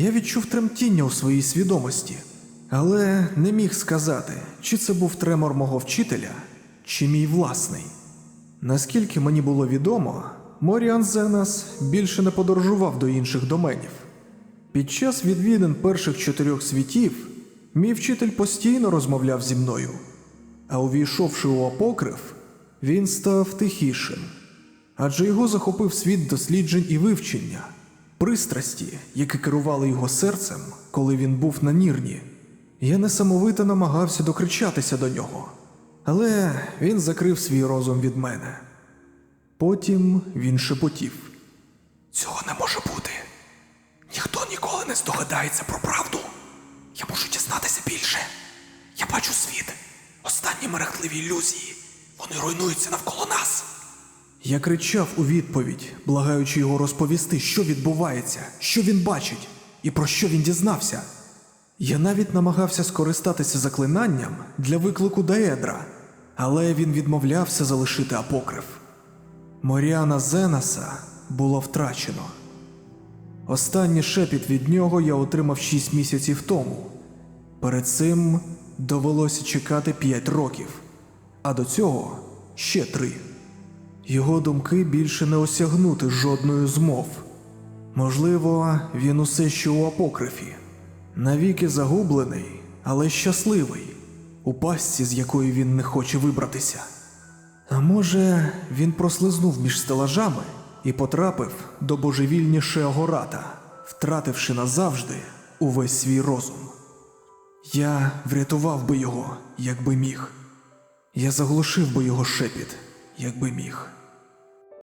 Я відчув тремтіння у своїй свідомості, але не міг сказати, чи це був тремор мого вчителя, чи мій власний. Наскільки мені було відомо, Моріан Зенас більше не подорожував до інших доменів. Під час відвідин перших чотирьох світів мій вчитель постійно розмовляв зі мною, а увійшовши у апокриф, він став тихішим, адже його захопив світ досліджень і вивчення, пристрасті, які керували його серцем, коли він був на нірні. Я несамовито намагався докричатися до нього, але він закрив свій розум від мене. Потім він шепотів. Цього не може бути. Ніхто ніколи не здогадається про правду. Я можу дізнатися більше. Я бачу світ. Останні мерехтливі ілюзії. Вони руйнуються навколо нас. Я кричав у відповідь, благаючи його розповісти, що відбувається, що він бачить і про що він дізнався. Я навіть намагався скористатися заклинанням для виклику Даедра, але він відмовлявся залишити апокриф. Моріана Зенаса було втрачено. Останній шепіт від нього я отримав шість місяців тому. Перед цим довелося чекати п'ять років, а до цього ще три. Його думки більше не осягнути жодною з мов. Можливо, він усе ще у апокрифі, навіки загублений, але щасливий, у пастці, з якої він не хоче вибратися. А може, він прослизнув між стелажами і потрапив до божевільнішого рата, втративши назавжди увесь свій розум. Я врятував би його, якби міг. Я заглушив би його шепіт, якби міг.